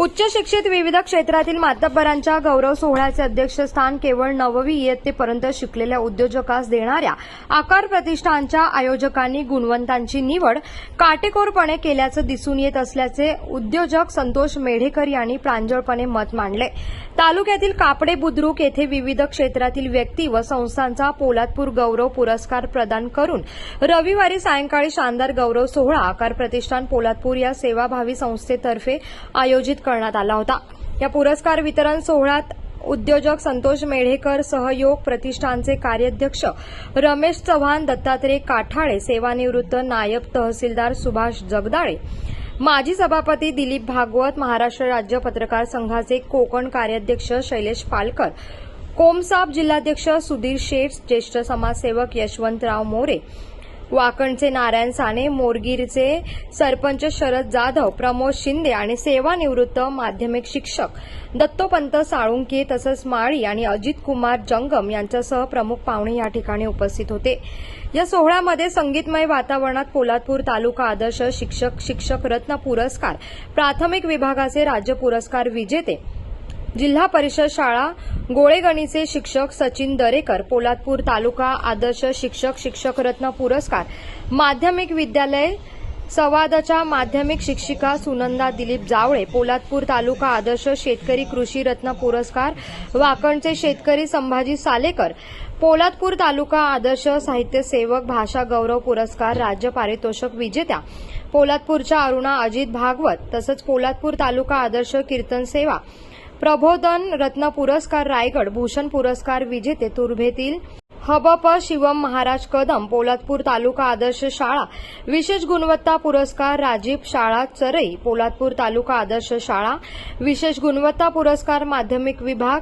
उच्च शिक्षित विविध क्षेत्रातील मातब्बरांच्या गौरव सोहळ्याचे अध्यक्षस्थान केवळ नववी इयत्तेपर्यंत शिकलेल्या उद्योजकास देणाऱ्या आकार प्रतिष्ठानच्या आयोजकांनी गुणवंतांची निवड काटेकोरपणे केल्याचं दिसून येत असल्याचे उद्योजक संतोष मेढेकर यांनी प्रांजळपणे मत मांडले. तालुक्यातील कापडे बुद्रुक येथे विविध क्षेत्रातील व्यक्ती व संस्थांचा पोलादपूर गौरव पुरस्कार प्रदान करून रविवारी सायंकाळी शानदार गौरव सोहळा आकार प्रतिष्ठान पोलादपूर या सेवाभावी संस्थेतर्फे आयोजित करण्यात आला होता. या पुरस्कार वितरण सोहळ्यात उद्योजक संतोष मेढेकर सहयोग प्रतिष्ठानचे कार्याध्यक्ष रमेश चव्हाण दत्तात्रय काठाळे सेवानिवृत्त नायब तहसीलदार सुभाष जगदाळे माजी सभापती दिलीप भागवत महाराष्ट्र राज्य पत्रकार संघाचे कोकण कार्याध्यक्ष शैलेश पालकर कोमसाब जिल्हाध्यक्ष सुधीर शेठ ज्येष्ठ समाजसेवक यशवंतराव मोरे वाकणचे नारायण साने मोरगीरचे सरपंच शरद जाधव प्रमोद शिंदे आणि सेवानिवृत्त माध्यमिक शिक्षक दत्तोपंत साळुंके तसंच माळी आणि अजित कुमार जंगम यांच्यासह प्रमुख पाहुणे या ठिकाणी उपस्थित होते. या सोहळ्यामध्ये संगीतमय वातावरणात पोलादपूर तालुका आदर्श शिक्षक शिक्षक रत्न पुरस्कार प्राथमिक विभागाचे राज्य पुरस्कार विजेते जिल्हा परिषद शाळा गोळेगणीचे शिक्षक सचिन दरेकर पोलादपूर तालुका आदर्श शिक्षक शिक्षक रत्न पुरस्कार माध्यमिक विद्यालय संवादाच्या माध्यमिक शिक्षिका सुनंदा दिलीप जावळे पोलादपूर तालुका आदर्श शेतकरी कृषी रत्न पुरस्कार वाकणचे शेतकरी संभाजी सालेकर पोलादपूर तालुका आदर्श साहित्य सेवक भाषा गौरव पुरस्कार राज्य पारितोषिक विजेत्या पोलादपूरच्या अरुणा अजित भागवत तसंच पोलादपूर तालुका आदर्श कीर्तन सेवा प्रबोधन रत्न पुरस्कार रायगड भूषण पुरस्कार विजेते तुर्भेतील हबप शिवम महाराज कदम पोलादपूर तालुका आदर्श शाळा विशेष गुणवत्ता पुरस्कार राजीव शाळा चरई पोलादपूर तालुका आदर्श शाळा विशेष गुणवत्ता पुरस्कार माध्यमिक विभाग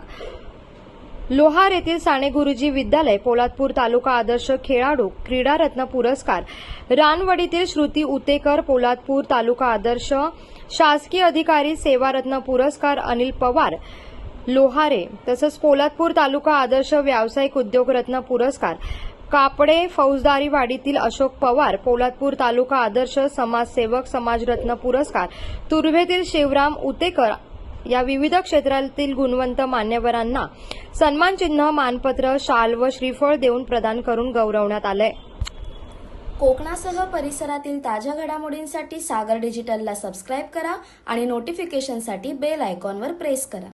लोहार येथील साने गुरुजी विद्यालय पोलादपूर तालुका आदर्श खेळाडू क्रीडारत्न पुरस्कार. रानवडीतील श्रुती उतेकर पोलादपूर तालुका आदर्श शासकीय अधिकारी सेवारत्न पुरस्कार अनिल पवार. लोहारे तसंच पोलादपूर तालुका आदर्श व्यावसायिक उद्योगरत्न पुरस्कार. कापडे फौजदारी वाडीतील अशोक पवार पोलादपूर तालुका आदर्श समाजसेवक समाजरत्न पुरस्कार. तुर्भेतील शिवराम उतेकर या विविध क्षेत्रातील गुणवंत मान्यवरांना सन्मानचिन्ह मानपत्र शाल व श्रीफळ देऊन प्रदान करून गौरवण्यात आलंय. कोकणासह परिसरातील ताज्या घडामोडींसाठी सागर डिजिटलला सबस्क्राईब करा आणि नोटिफिकेशनसाठी बेल आयकॉनवर प्रेस करा.